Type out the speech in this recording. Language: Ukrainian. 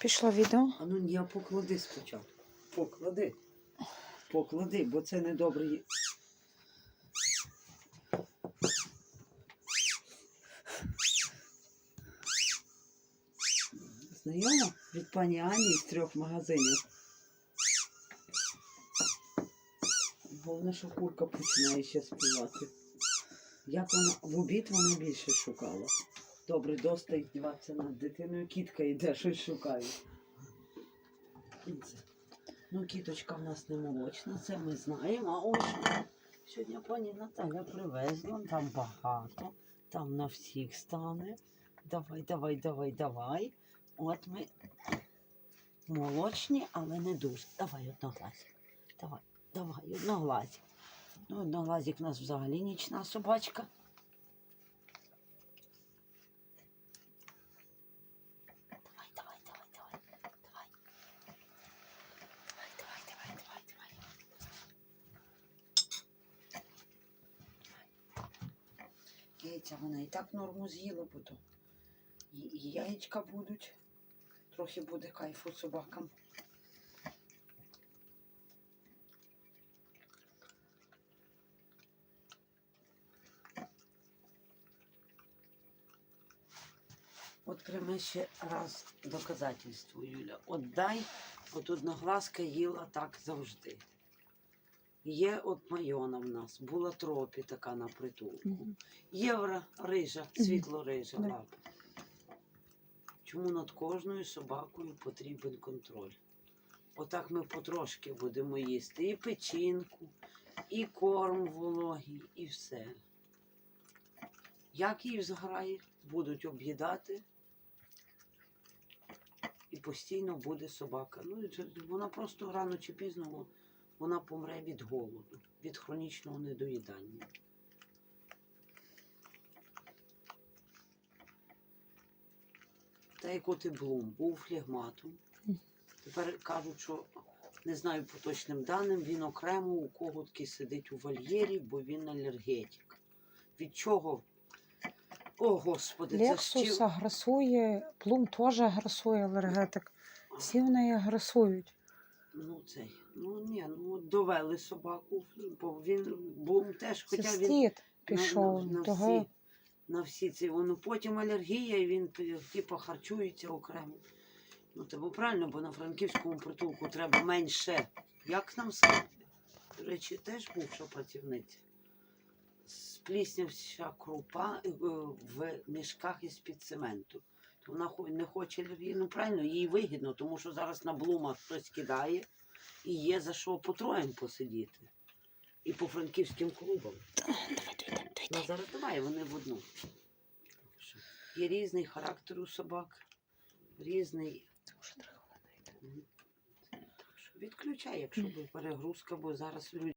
Пішло відео. А ну я поклади спочатку. Поклади. Поклади, бо це недобре. є. Знайома від пані Ані з трьох магазинів. Головне, що курка починає ще співати. Як вона в обід вона більше шукала. Добре, достать здіватися над дитиною. Кітка йде, щось шукає. Ну, кіточка в нас не молочна, це ми знаємо. А ось сьогодні пані Наталя привезла, там багато, там на всіх стане. Давай, давай, давай, давай. От ми молочні, але не дуже. Давай одноглазик. Давай, давай, одноглазик. Ну, одноглазик у нас взагалі нічна собачка. Давай, давай, давай, давай, давай. Давай, давай, давай, давай, давай. Яйця вона і так норму з'їла, то і, і яєчка будуть. Трохи буде кайфу собакам. От прямо ще раз доказательство, Юля. От дай, от одногласка їла так завжди. Є от майона в нас, була тропі така на притулку. Мгм. Євро рижа, світло-рижа Да. лапа. Чому над кожною собакою потрібен контроль? Отак ми потрошки будемо їсти і печінку, і корм вологий, і все. Як її зграє, будуть об'їдати, і постійно буде собака. Ну, і це- вона просто рано чи пізно вона помре від голоду, від хронічного недоїдання. Та як от і Блум був флегматом. Тепер кажуть, що не знаю по точним даним, він окремо у коготки сидить у вольєрі, бо він алергетик. Від чого? О, Господи, це ж Лексус агресує, Плум теж агресує алергетик. Всі в неї агресують. Ну, цей. Ну ні, ну довели собаку, бо він Блум теж, хоча він пішов. на, на, того всі, на всі ці. Воно потім алергія, і він типу, харчується окремо. Ну, це було правильно, бо на франківському притулку треба менше. Як нам сказати? До речі, теж бувша працівниця. Спліснявся крупа е, в мішках із-під цементу. Вона не хоче алергії. Ну, правильно, їй вигідно, тому що зараз на блумах хтось кидає і є за що по троєм посидіти. І по франківським клубам. Ну, зараз давай вони в одну. Є різний характер у собак, різний. Відключай, якщо би перегрузка, бо зараз люди.